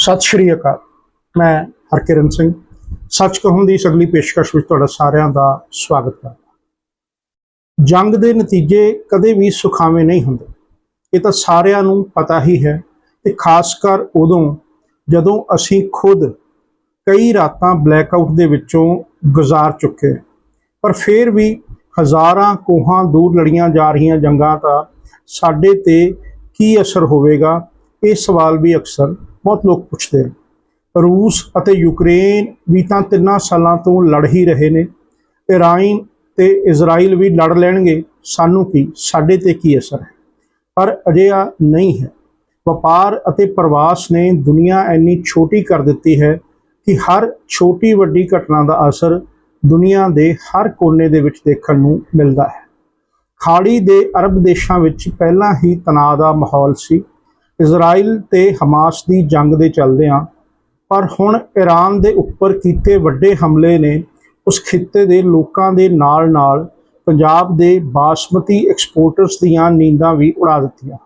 ਸਤਿ ਸ਼੍ਰੀ ਅਕਾਲ। ਮੈਂ ਹਰਕਿਰਨ ਸਿੰਘ। ਸੱਚ ਕਹੂੰ ਦੀ ਇਸ ਅਗਲੀ ਪੇਸ਼ਕਸ਼ ਵਿੱਚ ਤੁਹਾਡਾ ਸਾਰਿਆਂ ਦਾ ਸਵਾਗਤ ਕਰਦਾ ਜੰਗ ਦੇ ਨਤੀਜੇ ਕਦੇ ਵੀ ਸੁਖਾਵੇਂ ਨਹੀਂ ਹੁੰਦੇ। ਇਹ ਤਾਂ ਸਾਰਿਆਂ ਨੂੰ ਪਤਾ ਹੀ ਹੈ ਤੇ ਖਾਸ ਕਰ ਉਦੋਂ ਜਦੋਂ ਅਸੀਂ ਖੁਦ ਕਈ ਰਾਤਾਂ ਬਲੈਕਆਊਟ ਦੇ ਵਿੱਚੋਂ ਗੁਜ਼ਾਰ ਚੁੱਕੇ ਪਰ ਫਿਰ ਵੀ ਹਜ਼ਾਰਾਂ ਕੋਹਾਂ ਦੂਰ ਲੜੀਆਂ ਜਾ ਰਹੀਆਂ ਜੰਗਾਂ ਦਾ ਸਾਡੇ ਤੇ ਕੀ ਅਸਰ ਹੋਵੇਗਾ, ਇਹ ਸਵਾਲ ਵੀ ਅਕਸਰ ਬਹੁਤ ਲੋਕ ਪੁੱਛਦੇ ਨੇ। ਰੂਸ ਅਤੇ ਯੂਕਰੇਨ ਵੀ ਤਾਂ ਤਿੰਨਾਂ ਸਾਲਾਂ ਤੋਂ ਲੜ ਹੀ ਰਹੇ ਨੇ। ਇਰਾਨ ਤੇ ਇਜ਼ਰਾਈਲ ਵੀ ਲੜ ਲੈਣਗੇ। ਸਾਨੂੰ ਕੀ, ਸਾਡੇ ਤੇ ਕੀ ਅਸਰ ਹੈ? ਪਰ ਅਜਿਹਾ ਨਹੀਂ ਹੈ। ਵਪਾਰ ਅਤੇ ਪ੍ਰਵਾਸ ਨੇ ਦੁਨੀਆ ਇੰਨੀ ਛੋਟੀ ਕਰ ਦਿੱਤੀ ਹੈ ਕਿ ਹਰ ਛੋਟੀ ਵੱਡੀ ਘਟਨਾ ਦਾ ਅਸਰ ਦੁਨੀਆ ਦੇ ਹਰ ਕੋਨੇ ਦੇ ਵਿੱਚ ਦੇਖਣ ਨੂੰ ਮਿਲਦਾ ਹੈ। ਖਾੜੀ ਦੇ ਅਰਬ ਦੇਸ਼ਾਂ ਵਿੱਚ ਪਹਿਲਾਂ ਹੀ ਤਣਾਅ ਦਾ ਮਾਹੌਲ ਸੀ। ਇਜ਼ਰਾਈਲ ਤੇ ਹਮਾਸ ਦੀ ਜੰਗ ਦੇ ਚੱਲਦਿਆਂ, ਪਰ ਹੁਣ ਈਰਾਨ ਦੇ ਉੱਪਰ ਕੀਤੇ ਵੱਡੇ ਹਮਲੇ ਨੇ, ਉਸ ਖਿੱਤੇ ਦੇ ਲੋਕਾਂ ਦੇ ਨਾਲ-ਨਾਲ ਪੰਜਾਬ ਦੇ ਬਾਸਮਤੀ ਐਕਸਪੋਰਟਰਸ ਦੀਆਂ ਨੀਂਦਾਂ ਵੀ ਉਡਾ ਦਿੱਤੀਆਂ।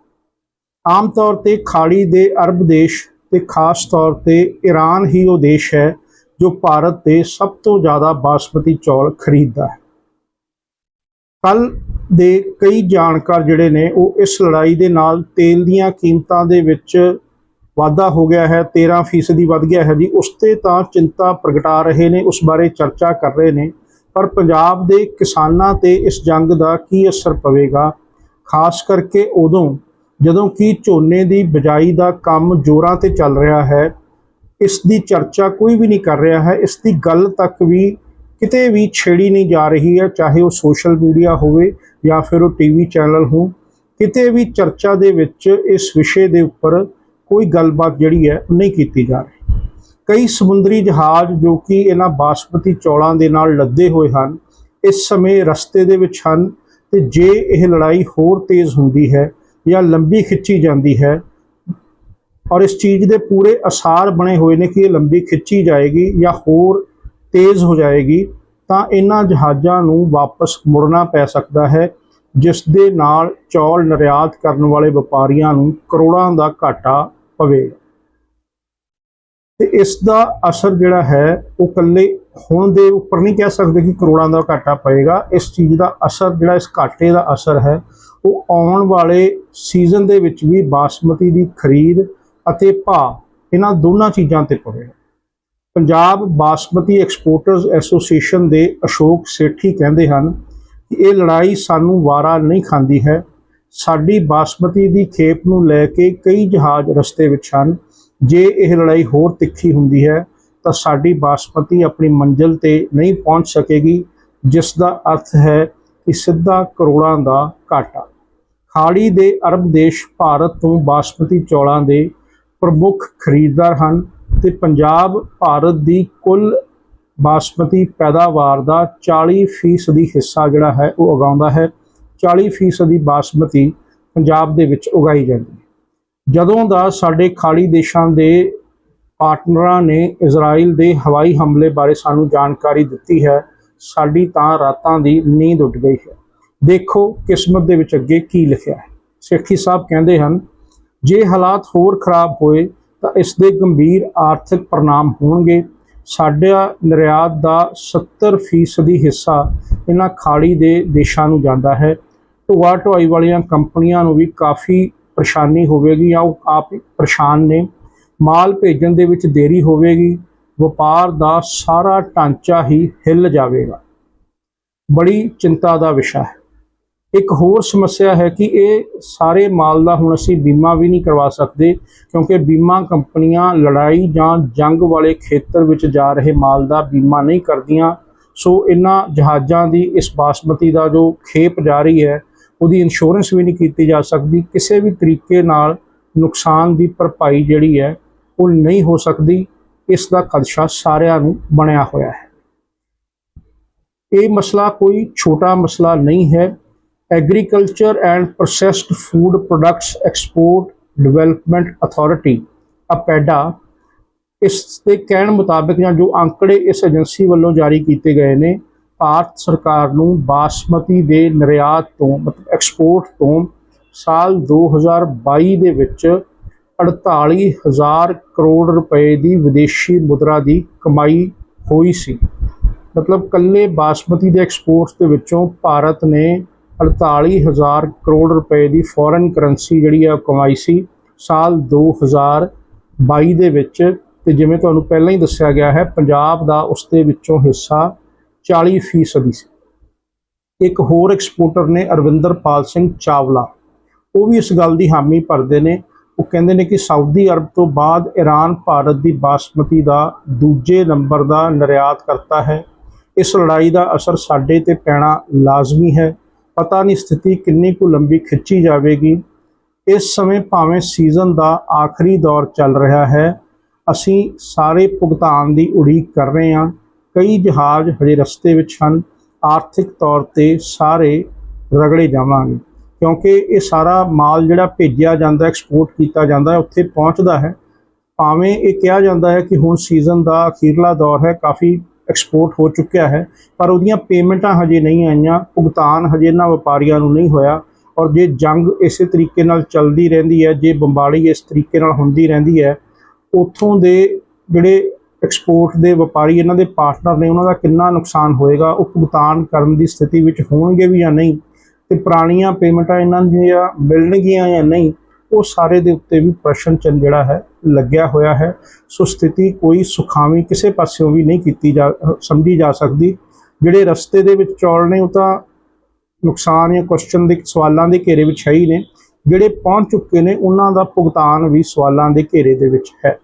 ਆਮ ਤੌਰ ਤੇ ਖਾੜੀ ਦੇ ਅਰਬ ਦੇਸ਼ ਤੇ ਖਾਸ ਤੌਰ ਤੇ ਈਰਾਨ ਹੀ ਉਹ ਦੇਸ਼ ਹੈ ਜੋ ਭਾਰਤ ਦੇ ਸਭ ਤੋਂ ਜ਼ਿਆਦਾ ਬਾਸਮਤੀ ਚੌਲ ਖਰੀਦਦਾ ਹੈ। ਕੱਲ ਦੇ ਕਈ ਜਾਣਕਾਰ ਜਿਹੜੇ ਨੇ, ਉਹ ਇਸ ਲੜਾਈ ਦੇ ਨਾਲ ਤੇਲ ਦੀਆਂ ਕੀਮਤਾਂ ਦੇ ਵਿੱਚ ਵਾਧਾ ਹੋ ਗਿਆ ਹੈ 13% ਵੱਧ ਗਿਆ ਹੈ ਜੀ। ਉਸ ਤੇ ਤਾਂ ਚਿੰਤਾ ਪ੍ਰਗਟਾ ਰਹੇ ਨੇ, ਉਸ ਬਾਰੇ ਚਰਚਾ ਕਰ ਰਹੇ ਨੇ। ਪਰ ਪੰਜਾਬ ਦੇ ਕਿਸਾਨਾਂ ਤੇ ਇਸ ਜੰਗ ਦਾ ਕੀ ਅਸਰ ਪਵੇਗਾ? ਖਾਸ ਕਰਕੇ ਉਦੋਂ ਜਦੋਂ ਕਿ ਝੋਨੇ ਦੀ ਬਿਜਾਈ ਦਾ ਕੰਮ ਜ਼ੋਰਾਂ ਤੇ ਚੱਲ ਰਿਹਾ ਹੈ, ਇਸ ਦੀ ਚਰਚਾ ਕੋਈ ਵੀ ਨਹੀਂ ਕਰ ਰਿਹਾ ਹੈ, ਇਸ ਦੀ ਗੱਲ ਤੱਕ ਵੀ ਕਿਤੇ ਵੀ ਛੇੜੀ ਨਹੀਂ ਜਾ ਰਹੀ ਹੈ, ਚਾਹੇ ਉਹ ਸੋਸ਼ਲ ਮੀਡੀਆ ਹੋਵੇ ਜਾਂ ਫਿਰ ਉਹ ਟੀਵੀ ਚੈਨਲ ਹੋ ਕਿਤੇ ਵੀ ਚਰਚਾ ਦੇ ਵਿੱਚ ਇਸ ਵਿਸ਼ੇ ਦੇ ਉੱਪਰ ਕੋਈ ਗੱਲਬਾਤ ਜਿਹੜੀ ਹੈ ਨਹੀਂ ਕੀਤੀ ਜਾ ਰਹੀ। ਕਈ ਸਮੁੰਦਰੀ ਜਹਾਜ਼ ਜੋ ਕਿ ਇਹਨਾਂ ਬਾਸਮਤੀ ਚੌਲਾਂ ਦੇ ਨਾਲ ਲੱਦੇ ਹੋਏ ਹਨ, ਇਸ ਸਮੇਂ ਰਸਤੇ ਦੇ ਵਿੱਚ ਹਨ ਤੇ ਜੇ ਇਹ ਲੜਾਈ ਹੋਰ ਤੇਜ਼ ਹੁੰਦੀ ਹੈ ਜਾਂ ਲੰਬੀ ਖਿੱਚੀ ਜਾਂਦੀ ਹੈ ਔਰ ਇਸ ਚੀਜ਼ ਦੇ ਪੂਰੇ ਅਸਾਰ ਬਣੇ ਹੋਏ ਨੇ ਕਿ ਇਹ ਲੰਬੀ ਖਿੱਚੀ ਜਾਏਗੀ ਜਾਂ ਹੋਰ ਤੇਜ਼ ਹੋ ਜਾਏਗੀ ਤਾਂ ਇਹਨਾਂ ਜਹਾਜ਼ਾਂ ਨੂੰ ਵਾਪਸ ਮੁੜਨਾ ਪੈ ਸਕਦਾ ਹੈ, ਜਿਸ ਦੇ ਨਾਲ ਚੌਲ ਨਿਰਯਾਤ ਕਰਨ ਵਾਲੇ ਵਪਾਰੀਆਂ ਨੂੰ ਕਰੋੜਾਂ ਦਾ ਘਾਟਾ ਪਵੇਗਾ ਤੇ ਇਸ ਦਾ ਅਸਰ ਜਿਹੜਾ ਹੈ, ਉਹ ਇਕੱਲੇ ਹੁਣ ਦੇ ਉੱਪਰ ਨਹੀਂ ਕਹਿ ਸਕਦੇ ਕਿ ਕਰੋੜਾਂ ਦਾ ਘਾਟਾ ਪਏਗਾ। ਇਸ ਚੀਜ਼ ਦਾ ਅਸਰ ਜਿਹੜਾ, ਇਸ ਘਾਟੇ ਦਾ ਅਸਰ ਹੈ, ਉਹ ਆਉਣ ਵਾਲੇ ਸੀਜ਼ਨ ਦੇ ਵਿੱਚ ਵੀ ਬਾਸਮਤੀ ਦੀ ਖਰੀਦ ਅਤੇ ਭਾਅ, ਇਹਨਾਂ ਦੋਨਾਂ ਚੀਜ਼ਾਂ ਤੇ ਪਵੇਗਾ। ਪੰਜਾਬ ਬਾਸਮਤੀ ਐਕਸਪੋਰਟਰਸ ਐਸੋਸੀਏਸ਼ਨ ਦੇ ਅਸ਼ੋਕ ਸੇਠੀ ਕਹਿੰਦੇ ਹਨ ਕਿ ਇਹ ਲੜਾਈ ਸਾਨੂੰ ਵਾਰਾ ਨਹੀਂ ਖਾਂਦੀ ਹੈ। ਸਾਡੀ ਬਾਸਮਤੀ ਦੀ ਖੇਪ ਨੂੰ ਲੈ ਕੇ ਕਈ ਜਹਾਜ਼ ਰਸਤੇ ਵਿੱਚ ਹਨ। ਜੇ ਇਹ ਲੜਾਈ ਹੋਰ ਤਿੱਖੀ ਹੁੰਦੀ ਹੈ, ਤਾਂ ਸਾਡੀ ਬਾਸਮਤੀ ਆਪਣੀ ਮੰਜ਼ਿਲ ਤੇ ਨਹੀਂ ਪਹੁੰਚ ਸਕੇਗੀ, ਜਿਸ ਦਾ ਅਰਥ ਹੈ ਕਿ ਸਿੱਧਾ ਕਰੋੜਾਂ ਦਾ ਘਾਟਾ। ਖਾੜੀ ਦੇ ਅਰਬ ਦੇਸ਼ ਭਾਰਤ ਤੋਂ ਬਾਸਮਤੀ ਚੌਲਾਂ ਦੇ ਪ੍ਰਮੁੱਖ ਖਰੀਦਦਾਰ ਹਨ। ਤੇ ਪੰਜਾਬ ਭਾਰਤ ਦੀ ਕੁੱਲ ਬਾਸਮਤੀ ਪੈਦਾਵਾਰ ਦਾ 40% ਦੀ ਹਿੱਸਾ ਜਿਹੜਾ ਹੈ ਉਹ ਉਗਾਉਂਦਾ ਹੈ। 40% ਦੀ ਬਾਸਮਤੀ ਪੰਜਾਬ ਦੇ ਵਿੱਚ ਉਗਾਈ ਜਾਂਦੀ ਹੈ। ਜਦੋਂ ਦਾ ਸਾਡੇ ਖਾੜੀ ਦੇਸ਼ਾਂ ਦੇ ਪਾਰਟਨਰਾਂ ਨੇ ਇਜ਼ਰਾਈਲ ਦੇ ਹਵਾਈ ਹਮਲੇ ਬਾਰੇ ਸਾਨੂੰ ਜਾਣਕਾਰੀ ਦਿੱਤੀ ਹੈ, ਸਾਡੀ ਤਾਂ ਰਾਤਾਂ ਦੀ ਨੀਂਦ ਉੱਡ ਗਈ ਹੈ। ਦੇਖੋ ਕਿਸਮਤ ਦੇ ਵਿੱਚ ਅੱਗੇ ਕੀ ਲਿਖਿਆ ਹੈ। ਸੇਖੀ ਸਾਹਿਬ ਕਹਿੰਦੇ ਹਨ, ਜੇ ਹਾਲਾਤ ਹੋਰ ਖਰਾਬ ਹੋਏ ਤਾਂ ਇਸ ਦੇ ਗੰਭੀਰ ਆਰਥਿਕ ਪ੍ਰਣਾਮ ਹੋਣਗੇ। ਸਾਡਾ ਨਿਰਯਾਤ ਦਾ 70% ਦੀ ਹਿੱਸਾ ਇਹਨਾਂ ਖਾੜੀ ਦੇ ਦੇਸ਼ਾਂ ਨੂੰ ਜਾਂਦਾ ਹੈ। ਢੋਆ ਢੁਆਈ ਵਾਲੀਆਂ ਕੰਪਨੀਆਂ ਨੂੰ ਵੀ ਕਾਫੀ ਪਰੇਸ਼ਾਨੀ ਹੋਵੇਗੀ ਜਾਂ ਉਹ ਆਪ ਹੀ ਪਰੇਸ਼ਾਨ ਨੇ। ਮਾਲ ਭੇਜਣ ਦੇ ਵਿੱਚ ਦੇਰੀ ਹੋਵੇਗੀ। ਵਪਾਰ ਦਾ ਸਾਰਾ ਢਾਂਚਾ ਹੀ ਹਿੱਲ ਜਾਵੇਗਾ। ਬੜੀ ਚਿੰਤਾ ਦਾ ਵਿਸ਼ਾ ਹੈ। ਇੱਕ ਹੋਰ ਸਮੱਸਿਆ ਹੈ ਕਿ ਇਹ ਸਾਰੇ ਮਾਲ ਦਾ ਹੁਣ ਅਸੀਂ ਬੀਮਾ ਵੀ ਨਹੀਂ ਕਰਵਾ ਸਕਦੇ, ਕਿਉਂਕਿ ਬੀਮਾ ਕੰਪਨੀਆਂ ਲੜਾਈ ਜਾਂ ਜੰਗ ਵਾਲੇ ਖੇਤਰ ਵਿੱਚ ਜਾ ਰਹੇ ਮਾਲ ਦਾ ਬੀਮਾ ਨਹੀਂ ਕਰਦੀਆਂ। ਸੋ ਇਹਨਾਂ ਜਹਾਜ਼ਾਂ ਦੀ ਇਸ ਬਾਸਮਤੀ ਦਾ ਜੋ ਖੇਪ ਜਾ ਰਹੀ ਹੈ, ਉਹਦੀ ਇੰਸ਼ੋਰੈਂਸ ਵੀ ਨਹੀਂ ਕੀਤੀ ਜਾ ਸਕਦੀ। ਕਿਸੇ ਵੀ ਤਰੀਕੇ ਨਾਲ ਨੁਕਸਾਨ ਦੀ ਭਰਪਾਈ ਜਿਹੜੀ ਹੈ, ਉਹ ਨਹੀਂ ਹੋ ਸਕਦੀ। ਇਸ ਦਾ ਖਦਸ਼ਾ ਸਾਰਿਆਂ ਨੂੰ ਬਣਿਆ ਹੋਇਆ ਹੈ। ਇਹ ਮਸਲਾ ਕੋਈ ਛੋਟਾ ਮਸਲਾ ਨਹੀਂ ਹੈ। Agriculture and processed food products export development authority APEDA ਇਸ ਦੇ ਕਹਿਣ ਮੁਤਾਬਕ ਜਾਂ ਜੋ ਅੰਕੜੇ ਇਸ ਏਜੰਸੀ ਵੱਲੋਂ ਜਾਰੀ ਕੀਤੇ ਗਏ ਨੇ, ਭਾਰਤ ਸਰਕਾਰ ਨੂੰ ਬਾਸਮਤੀ ਦੇ ਨਿਰਯਾਤ ਤੋਂ ਮਤਲਬ ਐਕਸਪੋਰਟ ਤੋਂ ਸਾਲ 2022 ਦੇ ਵਿੱਚ 48000 ਕਰੋੜ ਰੁਪਏ ਦੀ ਵਿਦੇਸ਼ੀ ਮੁਦਰਾ ਦੀ ਕਮਾਈ ਹੋਈ ਸੀ। ਮਤਲਬ ਕੱਲੇ ਬਾਸਮਤੀ ਦੇ ਐਕਸਪੋਰਟਸ ਦੇ ਵਿੱਚੋਂ ਭਾਰਤ ਨੇ 48000 ਕਰੋੜ ਰੁਪਏ ਦੀ ਫੋਰਨ ਕਰੰਸੀ ਜਿਹੜੀ ਆ ਉਹ ਕਮਾਈ ਸੀ ਸਾਲ 2022 ਦੇ ਵਿੱਚ। ਤੇ ਜਿਵੇਂ ਤੁਹਾਨੂੰ ਪਹਿਲਾਂ ਹੀ ਦੱਸਿਆ ਗਿਆ ਹੈ, ਪੰਜਾਬ ਦਾ ਉਸ ਦੇ ਵਿੱਚੋਂ ਹਿੱਸਾ 40% ਫੀਸਦੀ ਸੀ। ਇੱਕ ਹੋਰ ਐਕਸਪੋਰਟਰ ਨੇ ਅਰਵਿੰਦਰਪਾਲ ਸਿੰਘ ਚਾਵਲਾ। ਉਹ ਵੀ ਇਸ ਗੱਲ ਦੀ ਹਾਮੀ ਭਰਦੇ ਨੇ। ਉਹ ਕਹਿੰਦੇ ਨੇ ਕਿ ਸਾਊਦੀ ਅਰਬ ਤੋਂ ਬਾਅਦ ਈਰਾਨ ਭਾਰਤ ਦੀ ਬਾਸਮਤੀ ਦਾ ਦੂਜੇ ਨੰਬਰ ਦਾ ਨਿਰਯਾਤ ਕਰਤਾ ਹੈ। ਇਸ ਲੜਾਈ ਦਾ ਅਸਰ ਸਾਡੇ ਤੇ ਪੈਣਾ ਲਾਜ਼ਮੀ ਹੈ। ਪਤਾ ਨਹੀਂ ਸਥਿਤੀ ਕਿੰਨੀ ਕੁ ਲੰਬੀ ਖਿੱਚੀ ਜਾਵੇਗੀ। ਇਸ ਸਮੇਂ ਭਾਵੇਂ ਸੀਜ਼ਨ ਦਾ ਆਖਰੀ ਦੌਰ ਚੱਲ ਰਿਹਾ ਹੈ, ਅਸੀਂ ਸਾਰੇ ਭੁਗਤਾਨ ਦੀ ਉਡੀਕ ਕਰ ਰਹੇ ਹਾਂ। ਕਈ ਜਹਾਜ਼ ਹਜੇ ਰਸਤੇ ਵਿੱਚ ਹਨ। ਆਰਥਿਕ ਤੌਰ ਤੇ ਸਾਰੇ ਰਗੜੇ ਜਾਵਾਂਗੇ, ਕਿਉਂਕਿ ਇਹ ਸਾਰਾ ਮਾਲ ਜਿਹੜਾ ਭੇਜਿਆ ਜਾਂਦਾ ਐਕਸਪੋਰਟ ਕੀਤਾ ਜਾਂਦਾ ਉੱਥੇ ਪਹੁੰਚਦਾ ਹੈ। ਭਾਵੇਂ ਇਹ ਕਿਹਾ ਜਾਂਦਾ ਹੈ ਕਿ ਹੁਣ ਸੀਜ਼ਨ ਦਾ ਅਖੀਰਲਾ ਦੌਰ ਹੈ, ਕਾਫੀ ਐਕਸਪੋਰਟ ਹੋ ਚੁੱਕਿਆ ਹੈ, ਪਰ ਉਹਦੀਆਂ ਪੇਮੈਂਟਾਂ ਹਜੇ ਨਹੀਂ ਆਈਆਂ, ਭੁਗਤਾਨ ਹਜੇ ਇਹਨਾਂ ਵਪਾਰੀਆਂ ਨੂੰ ਨਹੀਂ ਹੋਇਆ ਔਰ ਜੇ ਜੰਗ ਇਸੇ ਤਰੀਕੇ ਨਾਲ ਚੱਲਦੀ ਰਹਿੰਦੀ ਹੈ, ਜੇ ਬੰਬਾੜੀ ਇਸ ਤਰੀਕੇ ਨਾਲ ਹੁੰਦੀ ਰਹਿੰਦੀ ਹੈ, ਉੱਥੋਂ ਦੇ ਜਿਹੜੇ ਐਕਸਪੋਰਟ ਦੇ ਵਪਾਰੀ, ਇਹਨਾਂ ਦੇ ਪਾਰਟਨਰ ਨੇ ਉਹਨਾਂ ਦਾ ਕਿੰਨਾ ਨੁਕਸਾਨ ਹੋਏਗਾ, ਉਹ ਭੁਗਤਾਨ ਕਰਨ ਦੀ ਸਥਿਤੀ ਵਿੱਚ ਹੋਣਗੇ ਵੀ ਜਾਂ ਨਹੀਂ, ਤੇ ਪੁਰਾਣੀਆਂ ਪੇਮੈਂਟਾਂ ਇਹਨਾਂ ਦੀਆਂ ਮਿਲਣਗੀਆਂ ਜਾਂ ਨਹੀਂ ਉਹ ਸਾਰੇ ਦੇ ਉੱਤੇ ਵੀ ਪ੍ਰਸ਼ਨ ਚਿੰਨ੍ਹ ਜਿਹੜਾ ਹੈ, ਲੱਗਿਆ ਹੋਇਆ ਹੈ। ਸੋ ਸਥਿਤੀ ਕੋਈ ਸੁਖਾਵੀ ਕਿਸੇ ਪਾਸਿਓਂ ਵੀ ਨਹੀਂ ਕੀਤੀ ਜਾ, ਸਮਝੀ ਜਾ ਸਕਦੀ। ਜਿਹੜੇ ਰਸਤੇ ਦੇ ਵਿੱਚ ਚੌਲ ਨੇ, ਉਹ ਤਾਂ ਨੁਕਸਾਨ ਜਾਂ ਕੁਐਸਚਨ ਦੇ ਸਵਾਲਾਂ ਦੇ ਘੇਰੇ ਵਿੱਚ ਹੈ ਹੀ ਨੇ। ਜਿਹੜੇ ਪਹੁੰਚ ਚੁੱਕੇ ਨੇ, ਉਹਨਾਂ ਦਾ ਭੁਗਤਾਨ ਵੀ ਸਵਾਲਾਂ ਦੇ ਘੇਰੇ ਦੇ ਵਿੱਚ ਹੈ।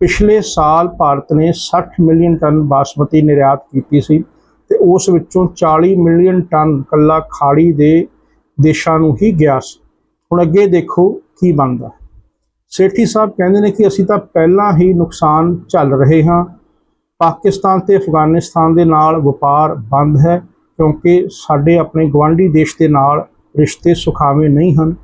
ਪਿਛਲੇ ਸਾਲ ਭਾਰਤ ਨੇ 60 ਮਿਲੀਅਨ ਟਨ ਬਾਸਮਤੀ ਨਿਰਯਾਤ ਕੀਤੀ ਸੀ ਤੇ ਉਸ ਵਿੱਚੋਂ 40 ਮਿਲੀਅਨ ਟਨ ਕੱਲਾ ਖਾੜੀ ਦੇ ਦੇਸ਼ਾਂ ਨੂੰ ਹੀ ਗਿਆ ਸੀ। ਹੁਣ ਅੱਗੇ ਦੇਖੋ ਕੀ ਬਣਦਾ? ਸੇਠੀ ਸਾਹਿਬ ਕਹਿੰਦੇ ਨੇ ਕਿ ਅਸੀਂ ਤਾਂ ਪਹਿਲਾਂ ਹੀ ਨੁਕਸਾਨ ਝੱਲ ਰਹੇ ਹਾਂ। ਪਾਕਿਸਤਾਨ ਤੇ ਅਫਗਾਨਿਸਤਾਨ ਦੇ ਨਾਲ ਵਪਾਰ ਬੰਦ ਹੈ ਕਿਉਂਕਿ ਸਾਡੇ ਆਪਣੇ ਗਵਾਂਢੀ ਦੇਸ਼ ਦੇ ਨਾਲ ਰਿਸ਼ਤੇ ਸੁਖਾਵੇਂ ਨਹੀਂ ਹਨ।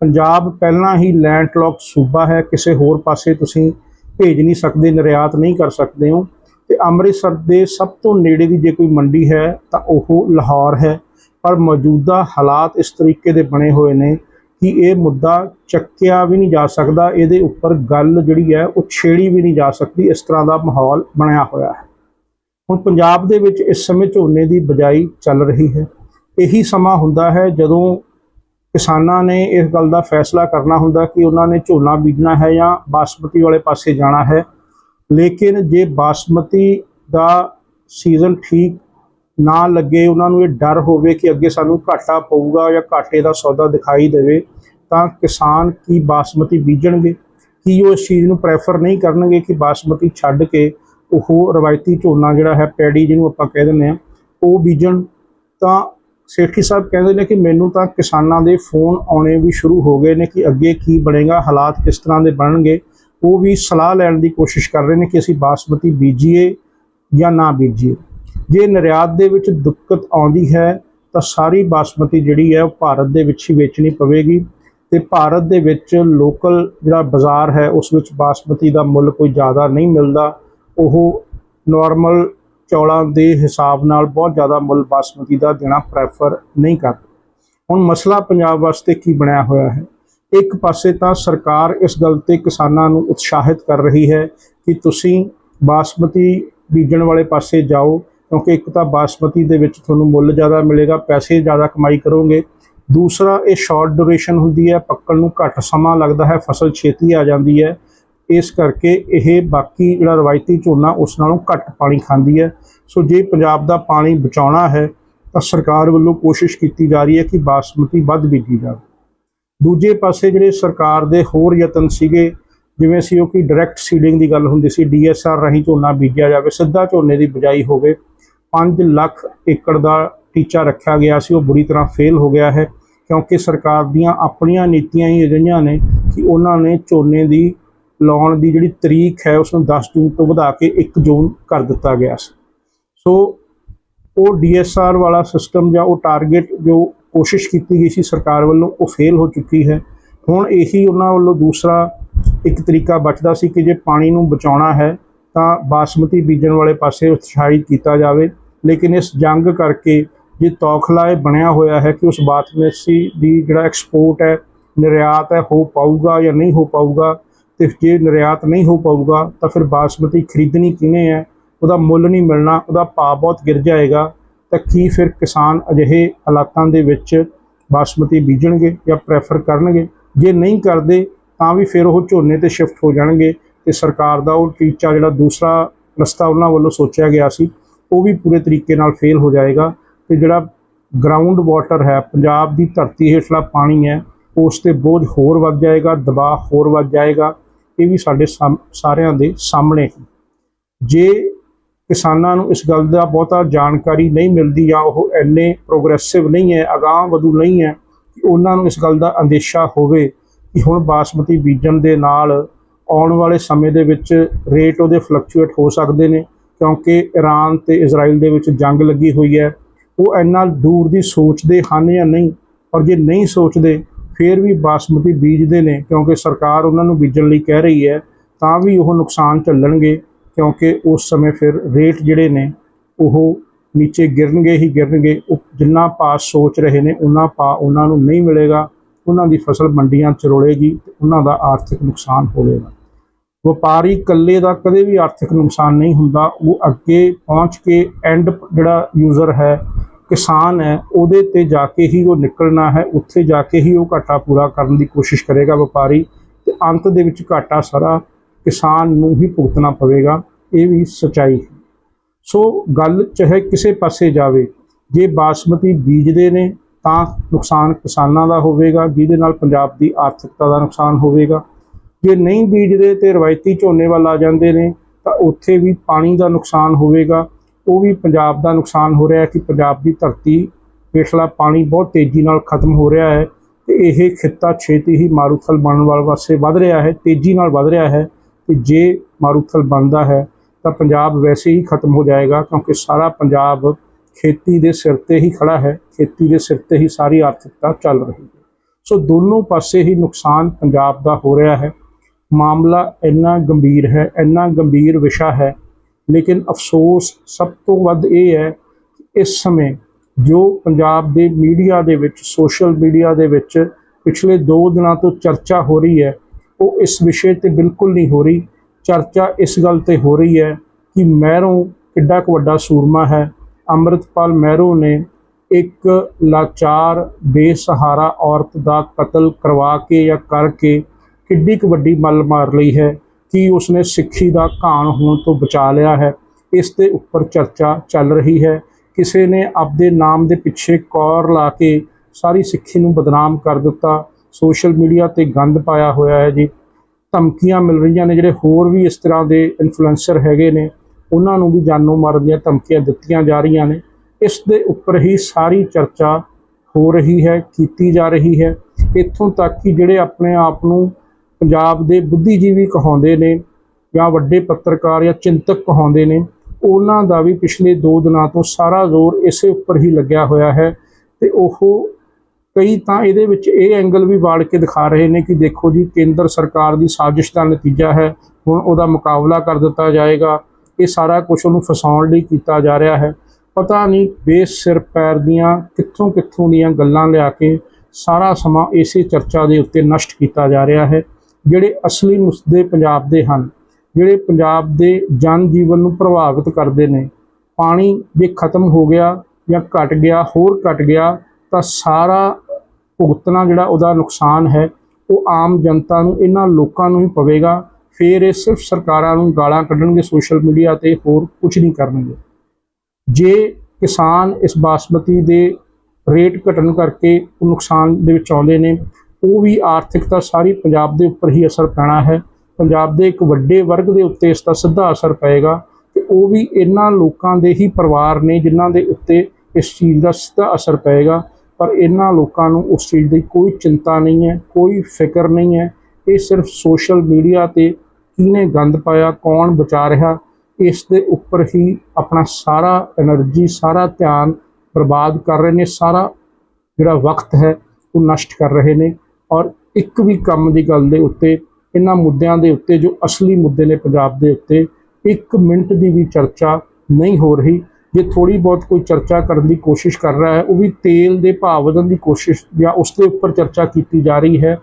ਪੰਜਾਬ ਪਹਿਲਾਂ ਹੀ ਲੈਂਡਲੌਕ ਸੂਬਾ ਹੈ, ਕਿਸੇ ਹੋਰ ਪਾਸੇ ਤੁਸੀਂ ਭੇਜ ਨਹੀਂ ਸਕਦੇ, ਨਿਰਯਾਤ ਨਹੀਂ ਕਰ ਸਕਦੇ ਹੋ। ਤੇ ਅੰਮ੍ਰਿਤਸਰ ਦੇ ਸਭ ਤੋਂ ਨੇੜੇ ਦੀ ਜੇ ਕੋਈ ਮੰਡੀ ਹੈ ਤਾਂ ਉਹ ਲਾਹੌਰ ਹੈ। ਪਰ ਮੌਜੂਦਾ ਹਾਲਾਤ ਇਸ ਤਰੀਕੇ ਦੇ ਬਣੇ ਹੋਏ ਨੇ ਕਿ ਇਹ ਮੁੱਦਾ ਚੱਕਿਆ ਵੀ ਨਹੀਂ ਜਾ ਸਕਦਾ, ਇਹਦੇ ਉੱਪਰ ਗੱਲ ਜਿਹੜੀ ਹੈ ਉਹ ਛੇੜੀ ਵੀ ਨਹੀਂ ਜਾ ਸਕਦੀ, ਇਸ ਤਰ੍ਹਾਂ ਦਾ ਮਾਹੌਲ ਬਣਿਆ ਹੋਇਆ ਹੈ। ਹੁਣ ਪੰਜਾਬ ਦੇ ਵਿੱਚ ਇਸ ਸਮੇਂ ਝੋਨੇ ਦੀ ਬਜਾਈ ਚੱਲ ਰਹੀ ਹੈ। ਇਹੀ ਸਮਾਂ ਹੁੰਦਾ ਹੈ ਜਦੋਂ ਕਿਸਾਨਾਂ ਨੇ ਇਸ ਗੱਲ ਦਾ ਫੈਸਲਾ ਕਰਨਾ ਹੁੰਦਾ ਕਿ ਉਹਨਾਂ ਨੇ ਝੋਨਾ ਬੀਜਣਾ ਹੈ ਜਾਂ ਬਾਸਮਤੀ ਵਾਲੇ ਪਾਸੇ ਜਾਣਾ ਹੈ। ਲੇਕਿਨ ਜੇ ਬਾਸਮਤੀ ਦਾ ਸੀਜ਼ਨ ਠੀਕ ਨਾ ਲੱਗੇ, ਉਹਨਾਂ ਨੂੰ ਇਹ ਡਰ ਹੋਵੇ ਕਿ ਅੱਗੇ ਸਾਨੂੰ ਘਾਟਾ ਪਊਗਾ ਜਾਂ ਘਾਟੇ ਦਾ ਸੌਦਾ ਦਿਖਾਈ ਦੇਵੇ, ਤਾਂ ਕਿਸਾਨ ਕੀ ਬਾਸਮਤੀ ਬੀਜਣਗੇ? ਕੀ ਉਹ ਇਸ ਚੀਜ਼ ਨੂੰ ਪ੍ਰੈਫਰ ਨਹੀਂ ਕਰਨਗੇ ਕਿ ਬਾਸਮਤੀ ਛੱਡ ਕੇ ਉਹ ਰਵਾਇਤੀ ਝੋਨਾ ਜਿਹੜਾ ਹੈ, ਪੈੜੀ ਜਿਹਨੂੰ ਆਪਾਂ ਕਹਿ ਦਿੰਦੇ ਆ ਉਹ ਬੀਜਣ? ਤਾਂ ਸੇਠੀ ਸਾਹਿਬ ਕਹਿੰਦੇ ਨੇ ਕਿ ਮੈਨੂੰ ਤਾਂ ਕਿਸਾਨਾਂ ਦੇ ਫੋਨ ਆਉਣੇ ਵੀ ਸ਼ੁਰੂ ਹੋ ਗਏ ਨੇ ਕਿ ਅੱਗੇ ਕੀ ਬਣੇਗਾ, ਹਾਲਾਤ ਕਿਸ ਤਰ੍ਹਾਂ ਦੇ ਬਣਨਗੇ। ਉਹ ਵੀ ਸਲਾਹ ਲੈਣ ਦੀ ਕੋਸ਼ਿਸ਼ ਕਰ ਰਹੇ ਨੇ ਕਿ ਅਸੀਂ ਬਾਸਮਤੀ ਬੀਜੀਏ ਜਾਂ ਨਾ ਬੀਜੀਏ। ਜੇ ਨਿਰਯਾਤ ਦੇ ਵਿੱਚ ਦਿੱਕਤ ਆਉਂਦੀ ਹੈ, ਤਾਂ ਸਾਰੀ ਬਾਸਮਤੀ ਜਿਹੜੀ ਹੈ ਉਹ ਭਾਰਤ ਦੇ ਵਿੱਚ ਹੀ ਵੇਚਣੀ ਪਵੇਗੀ ਤੇ ਭਾਰਤ ਦੇ ਵਿੱਚ ਲੋਕਲ ਜਿਹੜਾ ਬਾਜ਼ਾਰ ਹੈ, ਉਸ ਵਿੱਚ ਬਾਸਮਤੀ ਦਾ ਮੁੱਲ ਕੋਈ ਜ਼ਿਆਦਾ ਨਹੀਂ ਮਿਲਦਾ। ਉਹ ਨਾਰਮਲ ਚੌਲਾਂ ਦੇ ਹਿਸਾਬ ਨਾਲ ਬਹੁਤ ਜ਼ਿਆਦਾ ਮੁੱਲ ਬਾਸਮਤੀ ਦਾ ਦੇਣਾ ਪ੍ਰੈਫਰ ਨਹੀਂ ਕਰਦੇ। ਹੁਣ ਮਸਲਾ ਪੰਜਾਬ ਵਾਸਤੇ ਕੀ ਬਣਿਆ ਹੋਇਆ ਹੈ? ਇੱਕ ਪਾਸੇ ਤਾਂ ਸਰਕਾਰ ਇਸ ਗੱਲ ਤੇ ਕਿਸਾਨਾਂ ਨੂੰ ਉਤਸ਼ਾਹਿਤ ਕਰ ਰਹੀ ਹੈ ਕਿ ਤੁਸੀਂ ਬਾਸਮਤੀ ਬੀਜਣ ਵਾਲੇ ਪਾਸੇ ਜਾਓ ਕਿਉਂਕਿ ਇੱਕ ਤਾਂ ਬਾਸਮਤੀ ਦੇ ਵਿੱਚ ਤੁਹਾਨੂੰ ਮੁੱਲ ਜ਼ਿਆਦਾ ਮਿਲੇਗਾ, ਪੈਸੇ ਜ਼ਿਆਦਾ ਕਮਾਈ ਕਰੋਗੇ। ਦੂਸਰਾ, ਇਹ ਸ਼ਾਰਟ ਡਿਊਰੇਸ਼ਨ ਹੁੰਦੀ ਹੈ, ਪੱਕਣ ਨੂੰ ਘੱਟ ਸਮਾਂ ਲੱਗਦਾ ਹੈ, ਫਸਲ ਛੇਤੀ ਆ ਜਾਂਦੀ ਹੈ। ਇਸ ਕਰਕੇ ਇਹ ਬਾਕੀ ਜਿਹੜਾ ਰਵਾਇਤੀ ਝੋਨਾ, ਉਸ ਨਾਲੋਂ ਘੱਟ ਪਾਣੀ ਖਾਂਦੀ ਹੈ। ਸੋ ਜੇ ਪੰਜਾਬ ਦਾ ਪਾਣੀ ਬਚਾਉਣਾ ਹੈ, ਤਾਂ ਸਰਕਾਰ ਵੱਲੋਂ ਕੋਸ਼ਿਸ਼ ਕੀਤੀ ਜਾ ਰਹੀ ਹੈ ਕਿ ਬਾਸਮਤੀ ਵੱਧ ਬੀਜੀ ਜਾਵੇ। ਦੂਜੇ ਪਾਸੇ ਜਿਹੜੇ ਸਰਕਾਰ ਦੇ ਹੋਰ ਯਤਨ ਸੀਗੇ, ਜਿਵੇਂ ਸੀ ਉਹ ਕਿ ਡਾਇਰੈਕਟ ਸੀਡਿੰਗ ਦੀ ਗੱਲ ਹੁੰਦੀ ਸੀ ਡੀਐਸਆਰ ਰਾਹੀਂ ਝੋਨਾ ਬੀਜਿਆ ਜਾਵੇ, ਸਿੱਧਾ ਝੋਨੇ ਦੀ ਬਿਜਾਈ ਹੋਵੇ 5 ਲੱਖ ਏਕੜ ਦਾ ਟੀਚਾ ਰੱਖਿਆ ਗਿਆ ਸੀ, ਉਹ ਬੁਰੀ ਤਰ੍ਹਾਂ ਫੇਲ ਹੋ ਗਿਆ ਹੈ, ਕਿਉਂਕਿ ਸਰਕਾਰ ਦੀਆਂ ਆਪਣੀਆਂ ਨੀਤੀਆਂ ਹੀ ਅਜਿਹੀਆਂ ਨੇ ਕਿ ਉਹਨਾਂ ਨੇ ਝੋਨੇ ਦੀ ਲਾਉਣ ਦੀ ਜਿਹੜੀ ਤਰੀਕ ਹੈ ਉਸ ਨੂੰ 10 ਜੂਨ ਤੋਂ ਵਧਾ ਕੇ 1 ਜੂਨ ਕਰ ਦਿੱਤਾ ਗਿਆ ਸੀ। ਸੋ ਉਹ ਡੀਐਸਆਰ ਵਾਲਾ ਸਿਸਟਮ ਜਾਂ ਉਹ ਟਾਰਗੇਟ ਜੋ ਕੋਸ਼ਿਸ਼ ਕੀਤੀ ਗਈ ਸੀ ਸਰਕਾਰ ਵੱਲੋਂ, ਉਹ ਫੇਲ ਹੋ ਚੁੱਕੀ ਹੈ। ਹੁਣ ਇਹੀ ਉਹਨਾਂ ਵੱਲੋਂ ਦੂਸਰਾ ਇੱਕ ਤਰੀਕਾ ਬਚਦਾ ਸੀ ਕਿ ਜੇ ਪਾਣੀ ਨੂੰ ਬਚਾਉਣਾ ਹੈ ਤਾਂ ਬਾਸਮਤੀ ਬੀਜਣ ਵਾਲੇ ਪਾਸੇ ਉਤਸ਼ਾਹਿਤ ਕੀਤਾ ਜਾਵੇ। ਲੇਕਿਨ ਇਸ ਜੰਗ ਕਰਕੇ ਜੇ ਤੌਖਲਾ ਇਹ ਬਣਿਆ ਹੋਇਆ ਹੈ ਕਿ ਉਸ ਬਾਸਮਤੀ ਦੀ ਜਿਹੜਾ ਐਕਸਪੋਰਟ ਹੈ, ਨਿਰਯਾਤ ਹੈ, ਹੋ ਪਾਊਗਾ ਜਾਂ ਨਹੀਂ ਹੋ ਪਾਊਗਾ, ਤੇ ਜੇ ਨਿਰਯਾਤ ਨਹੀਂ ਹੋ ਪਾਊਗਾ, ਤਾਂ ਫਿਰ ਬਾਸਮਤੀ ਖਰੀਦਣੀ ਕਿਵੇਂ ਹੈ? ਉਹਦਾ ਮੁੱਲ ਨਹੀਂ ਮਿਲਣਾ, ਉਹਦਾ ਭਾਅ ਬਹੁਤ ਗਿਰ ਜਾਏਗਾ। ਤਾਂ ਕੀ ਫਿਰ ਕਿਸਾਨ ਅਜਿਹੇ ਹਾਲਾਤਾਂ ਦੇ ਵਿੱਚ ਬਾਸਮਤੀ ਬੀਜਣਗੇ ਜਾਂ ਪ੍ਰੈਫਰ ਕਰਨਗੇ? ਜੇ ਨਹੀਂ ਕਰਦੇ, ਤਾਂ ਵੀ ਫਿਰ ਉਹ ਝੋਨੇ ਤੇ ਸ਼ਿਫਟ ਹੋ ਜਾਣਗੇ। ਤੇ ਸਰਕਾਰ ਦਾ ਉਹ ਟੀਚਾ ਜਿਹੜਾ ਦੂਸਰਾ ਰਸਤਾ ਉਹਨਾਂ ਵੱਲੋਂ ਸੋਚਿਆ ਗਿਆ ਸੀ, ਉਹ ਵੀ ਪੂਰੇ ਤਰੀਕੇ ਨਾਲ ਫੇਲ ਹੋ ਜਾਏਗਾ ਤੇ ਜਿਹੜਾ ਗਰਾਊਂਡ ਵਾਟਰ ਹੈ, ਪੰਜਾਬ ਦੀ ਧਰਤੀ ਹੇਠਲਾ ਪਾਣੀ ਹੈ, ਉਸ ਤੇ ਬੋਝ ਹੋਰ ਵੱਧ ਜਾਏਗਾ, ਦਬਾਅ ਹੋਰ ਵੱਧ ਜਾਏਗਾ, ਇਹ ਵੀ ਸਾਡੇ ਸਾਹਮ- ਸਾਰਿਆਂ ਦੇ ਸਾਹਮਣੇ ਹੈ। ਜੇ ਕਿਸਾਨਾਂ ਨੂੰ ਇਸ ਗੱਲ ਦਾ ਬਹੁਤਾ ਜਾਣਕਾਰੀ ਨਹੀਂ ਮਿਲਦੀ ਜਾਂ ਉਹ ਇੰਨੇ ਪ੍ਰੋਗਰੈਸਿਵ ਨਹੀਂ ਹੈ, ਅਗਾਂਹ ਵਧੂ ਨਹੀਂ ਹੈ, ਕਿ ਉਹਨਾਂ ਨੂੰ ਇਸ ਗੱਲ ਦਾ ਅੰਦੇਸ਼ਾ ਹੋਵੇ ਕਿ ਹੁਣ ਬਾਸਮਤੀ ਬੀਜਣ ਦੇ ਨਾਲ ਆਉਣ ਵਾਲੇ ਸਮੇਂ ਦੇ ਵਿੱਚ ਰੇਟ ਉਹਦੇ ਫਲਕਚੁਏਟ ਹੋ ਸਕਦੇ ਨੇ, ਕਿਉਂਕਿ ਈਰਾਨ ਤੇ ਇਜ਼ਰਾਈਲ ਦੇ ਵਿੱਚ ਜੰਗ ਲੱਗੀ ਹੋਈ ਹੈ। ਉਹ ਇੰਨਾ ਦੂਰ ਦੀ ਸੋਚਦੇ ਹਨ ਜਾਂ ਨਹੀਂ, ਔਰ ਜੇ ਨਹੀਂ ਸੋਚਦੇ, ਫਿਰ ਵੀ ਬਾਸਮਤੀ ਬੀਜਦੇ ਨੇ, ਕਿਉਂਕਿ ਸਰਕਾਰ ਉਹਨਾਂ ਨੂੰ ਬੀਜਣ ਲਈ ਕਹਿ ਰਹੀ ਹੈ, ਤਾਂ ਵੀ ਉਹ ਨੁਕਸਾਨ ਝੱਲਣਗੇ, ਕਿਉਂਕਿ ਉਸ ਸਮੇਂ ਫਿਰ ਰੇਟ ਜਿਹੜੇ ਨੇ, ਉਹ ਨੀਚੇ ਗਿਰਨਗੇ ਹੀ ਗਿਰਨਗੇ। ਉਹ ਜਿੰਨਾ ਭਾਅ ਸੋਚ ਰਹੇ ਨੇ ਉਹਨਾਂ ਭਾਅ ਉਹਨਾਂ ਨੂੰ ਨਹੀਂ ਮਿਲੇਗਾ। ਉਹਨਾਂ ਦੀ ਫਸਲ ਮੰਡੀਆਂ ਚ ਰੁਲੇਗੀ ਤੇ ਉਹਨਾਂ ਦਾ ਆਰਥਿਕ ਨੁਕਸਾਨ ਹੋਵੇਗਾ। ਵਪਾਰੀ ਇਕੱਲੇ ਦਾ ਕਦੇ ਵੀ ਆਰਥਿਕ ਨੁਕਸਾਨ ਨਹੀਂ ਹੁੰਦਾ। ਉਹ ਅੱਗੇ ਪਹੁੰਚ ਕੇ ਐਂਡ ਜਿਹੜਾ ਯੂਜ਼ਰ ਹੈ, ਕਿਸਾਨ ਹੈ, ਉਹਦੇ ਤੇ ਜਾ ਕੇ ਹੀ ਉਹ ਨਿਕਲਣਾ ਹੈ। ਉੱਥੇ ਜਾ ਕੇ ਹੀ ਉਹ ਘਾਟਾ ਪੂਰਾ ਕਰਨ ਦੀ ਕੋਸ਼ਿਸ਼ ਕਰੇਗਾ ਵਪਾਰੀ ਤੇ ਅੰਤ ਦੇ ਵਿੱਚ ਘਾਟਾ ਸਾਰਾ ਕਿਸਾਨ ਨੂੰ ਹੀ ਭੁਗਤਣਾ ਪਵੇਗਾ। ਇਹ ਵੀ ਸਚਾਈ ਹੈ। ਸੋ ਗੱਲ ਚਾਹੇ ਕਿਸੇ ਪਾਸੇ ਜਾਵੇ, ਜੇ ਬਾਸਮਤੀ ਬੀਜਦੇ ਨੇ ਤਾਂ ਨੁਕਸਾਨ ਕਿਸਾਨਾਂ ਦਾ ਹੋਵੇਗਾ, ਜਿਹਦੇ ਨਾਲ ਪੰਜਾਬ ਦੀ ਆਰਥਿਕਤਾ ਦਾ ਨੁਕਸਾਨ ਹੋਵੇਗਾ। ਜੇ ਨਹੀਂ ਬੀਜਦੇ ਤੇ ਰਵਾਇਤੀ ਝੋਨੇ ਵੱਲ ਆ ਜਾਂਦੇ ਨੇ, ਤਾਂ ਉੱਥੇ ਵੀ ਪਾਣੀ ਦਾ ਨੁਕਸਾਨ ਹੋਵੇਗਾ। ਉਹ ਵੀ ਪੰਜਾਬ ਦਾ ਨੁਕਸਾਨ ਹੋ ਰਿਹਾ ਕਿ ਪੰਜਾਬ ਦੀ ਧਰਤੀ ਹੇਠਲਾ ਪਾਣੀ ਬਹੁਤ ਤੇਜ਼ੀ ਨਾਲ ਖਤਮ ਹੋ ਰਿਹਾ ਹੈ ਤੇ ਇਹ ਖਿੱਤਾ ਛੇਤੀ ਹੀ ਮਾਰੂਥਲ ਬਣਨ ਵਾਲੇ ਵਾਸਤੇ ਵੱਧ ਰਿਹਾ ਹੈ, ਤੇਜ਼ੀ ਨਾਲ ਵੱਧ ਰਿਹਾ ਹੈ ਤੇ ਜੇ ਮਾਰੂਥਲ ਬਣਦਾ ਹੈ ਤਾਂ ਪੰਜਾਬ ਵੈਸੇ ਹੀ ਖਤਮ ਹੋ ਜਾਏਗਾ ਕਿਉਂਕਿ ਸਾਰਾ ਪੰਜਾਬ ਖੇਤੀ ਦੇ ਸਿਰ ਤੇ ਹੀ ਖੜਾ ਹੈ, ਖੇਤੀ ਦੇ ਸਿਰ ਤੇ ਹੀ ਸਾਰੀ ਆਰਥਿਕਤਾ ਚੱਲ ਰਹੀ ਹੈ। ਸੋ ਦੋਨੋਂ ਪਾਸੇ ਹੀ ਨੁਕਸਾਨ ਪੰਜਾਬ ਦਾ ਹੋ ਰਿਹਾ ਹੈ। ਮਾਮਲਾ ਇੰਨਾ ਗੰਭੀਰ ਹੈ, ਇੰਨਾ ਗੰਭੀਰ ਵਿਸ਼ਾ ਹੈ, ਲੇਕਿਨ ਅਫਸੋਸ ਸਭ ਤੋਂ ਵੱਧ ਇਹ ਹੈ ਕਿ ਇਸ ਸਮੇਂ ਜੋ ਪੰਜਾਬ ਦੇ ਮੀਡੀਆ ਦੇ ਵਿੱਚ, ਸੋਸ਼ਲ ਮੀਡੀਆ ਦੇ ਵਿੱਚ ਪਿਛਲੇ 2 ਦਿਨਾਂ ਤੋਂ ਚਰਚਾ ਹੋ ਰਹੀ ਹੈ, ਉਹ ਇਸ ਵਿਸ਼ੇ ਤੇ ਬਿਲਕੁਲ ਨਹੀਂ ਹੋ ਰਹੀ। ਚਰਚਾ ਇਸ ਗੱਲ ਤੇ ਹੋ ਰਹੀ ਹੈ ਕਿ ਮਹਿਰੋਂ ਕਿੱਡਾ ਕੁ ਵੱਡਾ ਸੂਰਮਾ ਹੈ ਅੰਮ੍ਰਿਤਪਾਲ ਮਹਿਰੂ ਨੇ ਇੱਕ ਲਾਚਾਰ ਬੇਸਹਾਰਾ ਔਰਤ ਦਾ ਕਤਲ ਕਰਵਾ ਕੇ ਜਾਂ ਕਰਕੇ ਕਿੱਡੀ ਕੁ ਵੱਡੀ ਮੱਲ ਮਾਰ ਲਈ ਹੈ, ਕਿ ਉਸਨੇ ਸਿੱਖੀ ਦਾ ਘਾਣ ਹੋਣ ਤੋਂ ਬਚਾ ਲਿਆ ਹੈ, ਇਸ ਦੇ ਉੱਪਰ ਚਰਚਾ ਚੱਲ ਰਹੀ ਹੈ। ਕਿਸੇ ਨੇ ਆਪਦੇ ਨਾਮ ਦੇ ਪਿੱਛੇ ਕੌਰ ਲਾ ਕੇ ਸਾਰੀ ਸਿੱਖੀ ਨੂੰ ਬਦਨਾਮ ਕਰ ਦਿੱਤਾ। ਸੋਸ਼ਲ ਮੀਡੀਆ ਤੇ ਗੰਦ ਪਾਇਆ ਹੋਇਆ ਹੈ ਜੀ। ਧਮਕੀਆਂ ਮਿਲ ਰਹੀਆਂ ਨੇ, ਜਿਹੜੇ ਹੋਰ ਵੀ ਇਸ ਤਰ੍ਹਾਂ ਦੇ ਇਨਫਲੂਐਂਸਰ ਹੈਗੇ ਨੇ ਉਹਨਾਂ ਨੂੰ ਵੀ ਜਾਨੋਂ ਮਾਰਨ ਦੀਆਂ ਧਮਕੀਆਂ ਦਿੱਤੀਆਂ ਜਾ ਰਹੀਆਂ ਨੇ। ਇਸ ਦੇ ਉੱਪਰ ਹੀ ਸਾਰੀ ਚਰਚਾ ਹੋ ਰਹੀ ਹੈ, ਕੀਤੀ ਜਾ ਰਹੀ ਹੈ। ਇੱਥੋਂ ਤੱਕ ਕਿ ਜਿਹੜੇ ਆਪਣੇ ਆਪ ਨੂੰ ਪੰਜਾਬ ਦੇ ਬੁੱਧੀਜੀਵੀ ਕਹਾਉਂਦੇ ਨੇ ਜਾਂ ਵੱਡੇ ਪੱਤਰਕਾਰ ਜਾਂ ਚਿੰਤਕ ਕਹਾਉਂਦੇ ਨੇ, ਉਹਨਾਂ ਦਾ ਵੀ ਪਿਛਲੇ 2 ਦਿਨਾਂ ਤੋਂ ਸਾਰਾ ਜ਼ੋਰ ਇਸੇ ਉੱਪਰ ਹੀ ਲੱਗਿਆ ਹੋਇਆ ਹੈ ਤੇ ਉਹ ਕਈ ਤਾਂ ਇਹਦੇ ਵਿੱਚ ਇਹ ਐਂਗਲ ਵੀ ਵਾੜ ਕੇ ਦਿਖਾ ਰਹੇ ਨੇ ਕਿ ਦੇਖੋ ਜੀ, ਕੇਂਦਰ ਸਰਕਾਰ ਦੀ ਸਾਜ਼ਿਸ਼ ਦਾ ਨਤੀਜਾ ਹੈ। ਹੁਣ ਉਹਦਾ ਮੁਕਾਬਲਾ ਕਰ ਦਿੱਤਾ ਜਾਏਗਾ। ਇਹ ਸਾਰਾ ਕੁਝ ਉਹਨੂੰ ਫਸਾਉਣ ਲਈ ਕੀਤਾ ਜਾ ਰਿਹਾ ਹੈ। ਪਤਾ ਨਹੀਂ ਬੇਸ ਸਿਰ ਪੈਰ ਦੀਆਂ ਕਿੱਥੋਂ ਕਿੱਥੋਂ ਦੀਆਂ ਗੱਲਾਂ ਲਿਆ ਕੇ ਸਾਰਾ ਸਮਾਂ ਇਸੇ ਚਰਚਾ ਦੇ ਉੱਤੇ ਨਸ਼ਟ ਕੀਤਾ ਜਾ ਰਿਹਾ ਹੈ, ਜਿਹੜੇ ਅਸਲੀ ਮੁੱਦੇ ਪੰਜਾਬ ਦੇ ਹਨ, ਜਿਹੜੇ ਪੰਜਾਬ ਦੇ ਜਨ ਜੀਵਨ ਨੂੰ ਪ੍ਰਭਾਵਿਤ ਕਰਦੇ ਨੇ। ਪਾਣੀ ਜੇ ਖਤਮ ਹੋ ਗਿਆ ਜਾਂ ਘਟ ਗਿਆ, ਹੋਰ ਘਟ ਗਿਆ, ਤਾਂ ਸਾਰਾ ਭੁਗਤਣਾ ਜਿਹੜਾ ਉਹਦਾ ਨੁਕਸਾਨ ਹੈ, ਉਹ ਆਮ ਜਨਤਾ ਨੂੰ, ਇਹਨਾਂ ਲੋਕਾਂ ਨੂੰ ਹੀ ਪਵੇਗਾ। ਫਿਰ ਇਹ ਸਿਰਫ ਸਰਕਾਰਾਂ ਨੂੰ ਗਾਲਾਂ ਕੱਢਣਗੇ ਸੋਸ਼ਲ ਮੀਡੀਆ ਤੇ, ਹੋਰ ਕੁਝ ਨਹੀਂ ਕਰਨਗੇ। ਜੇ ਕਿਸਾਨ ਇਸ ਬਾਸਮਤੀ ਦੇ ਰੇਟ ਘਟਣ ਕਰਕੇ ਨੁਕਸਾਨ ਦੇ ਵਿੱਚ ਆਉਂਦੇ ਨੇ, ਉਹ ਵੀ ਆਰਥਿਕਤਾ ਸਾਰੀ ਪੰਜਾਬ ਦੇ ਉੱਪਰ ਹੀ ਅਸਰ ਪੈਣਾ ਹੈ। ਪੰਜਾਬ ਦੇ ਇੱਕ ਵੱਡੇ ਵਰਗ ਦੇ ਉੱਤੇ ਇਸ ਦਾ ਸਿੱਧਾ ਅਸਰ ਪਏਗਾ ਤੇ ਉਹ ਵੀ ਇਹਨਾਂ ਲੋਕਾਂ ਦੇ ਹੀ ਪਰਿਵਾਰ ਨੇ ਜਿਨ੍ਹਾਂ ਦੇ ਉੱਤੇ ਇਸ ਚੀਜ਼ ਦਾ ਸਿੱਧਾ ਅਸਰ ਪਏਗਾ। ਪਰ ਇਹਨਾਂ ਲੋਕਾਂ ਨੂੰ ਉਸ ਚੀਜ਼ ਦੀ ਕੋਈ ਚਿੰਤਾ ਨਹੀਂ ਹੈ, ਕੋਈ ਫਿਕਰ ਨਹੀਂ ਹੈ। ਇਹ ਸਿਰਫ ਸੋਸ਼ਲ ਮੀਡੀਆ ਤੇ ਕਿਹਨੇ ਗੰਦ ਪਾਇਆ, ਕੌਣ ਬਚਾ ਰਿਹਾ, ਇਸ ਦੇ ਉੱਪਰ ਹੀ ਆਪਣਾ ਸਾਰਾ એનર્ਜੀ ਸਾਰਾ ਧਿਆਨ ਬਰਬਾਦ ਕਰ ਰਹੇ ਨੇ, ਸਾਰਾ ਜਿਹੜਾ ਵਕਤ ਹੈ ਉਹ ਨਸ਼ਟ ਕਰ ਰਹੇ ਨੇ ਔਰ ਇੱਕ ਵੀ ਕੰਮ ਦੀ ਗੱਲ ਦੇ ਉੱਤੇ, ਇਹਨਾਂ ਮੁੱਦਿਆਂ ਦੇ ਉੱਤੇ, ਜੋ ਅਸਲੀ ਮੁੱਦੇ ਨੇ ਪੰਜਾਬ ਦੇ ਉੱਤੇ, ਇੱਕ ਮਿੰਟ ਦੀ ਵੀ ਚਰਚਾ ਨਹੀਂ ਹੋ ਰਹੀ। ਜੇ ਥੋੜੀ ਬਹੁਤ ਕੋਈ ਚਰਚਾ ਕਰਨ ਦੀ ਕੋਸ਼ਿਸ਼ ਕਰ ਰਿਹਾ ਹੈ, ਉਹ ਵੀ ਤੇਲ ਦੇ ਭਾਅ ਵਧਣ ਦੀ ਕੋਸ਼ਿਸ਼ ਜਾਂ ਉਸ ਦੇ ਉੱਪਰ ਚਰਚਾ ਕੀਤੀ ਜਾ ਰਹੀ ਹੈ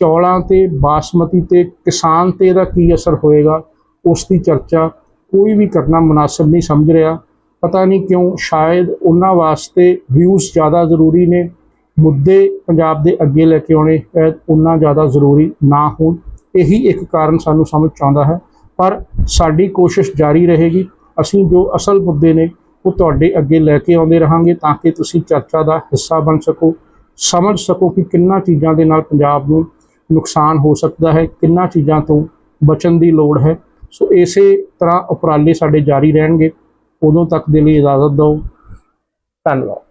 ਚੌਲਾਂ ਤੇ, ਬਾਸਮਤੀ ਤੇ, ਕਿਸਾਨ ਤੇ ਇਹਦਾ ਕੀ ਅਸਰ ਹੋਏਗਾ ਉਸ ਦੀ ਚਰਚਾ ਕੋਈ ਵੀ ਕਰਨਾ ਮੁਨਾਸਬ ਨਹੀਂ ਸਮਝ ਰਿਹਾ। ਪਤਾ ਨਹੀਂ ਕਿਉਂ ਸ਼ਾਇਦ ਉਹਨਾਂ ਵਾਸਤੇ ਵਿਊਜ਼ ਜ਼ਿਆਦਾ ਜ਼ਰੂਰੀ ਨੇ, ਮੁੱਦੇ ਪੰਜਾਬ ਦੇ ਅੱਗੇ ਲੈ ਕੇ ਆਉਣੇ ਸ਼ਾਇਦ ਉਹਨਾਂ ਜ਼ਿਆਦਾ ਜ਼ਰੂਰੀ ਨਾ ਹੋਣ। ਇਹੀ ਇੱਕ ਕਾਰਨ ਸਾਨੂੰ ਸਮਝ 'ਚ ਆਉਂਦਾ ਹੈ। ਪਰ ਸਾਡੀ ਕੋਸ਼ਿਸ਼ ਜਾਰੀ ਰਹੇਗੀ। ਅਸੀਂ ਜੋ ਅਸਲ ਮੁੱਦੇ ਨੇ, ਉਹ ਤੁਹਾਡੇ ਅੱਗੇ ਲੈ ਕੇ ਆਉਂਦੇ ਰਹਾਂਗੇ ਤਾਂ ਕਿ ਤੁਸੀਂ ਚਰਚਾ ਦਾ ਹਿੱਸਾ ਬਣ ਸਕੋ, ਸਮਝ ਸਕੋ ਕਿ ਕਿੰਨਾ ਚੀਜ਼ਾਂ ਦੇ ਨਾਲ ਪੰਜਾਬ ਨੂੰ ਨੁਕਸਾਨ ਹੋ ਸਕਦਾ ਹੈ, ਕਿੰਨਾ ਚੀਜ਼ਾਂ ਤੋਂ ਬਚਣ ਦੀ ਲੋੜ ਹੈ। ਸੋ ਇਸੇ ਤਰ੍ਹਾਂ ਉਪਰਾਲੇ ਸਾਡੇ ਜਾਰੀ ਰਹਿਣਗੇ। ਉਦੋਂ ਤੱਕ ਦੇ ਲਈ ਇਜਾਜ਼ਤ ਦਿਓ। ਧੰਨਵਾਦ।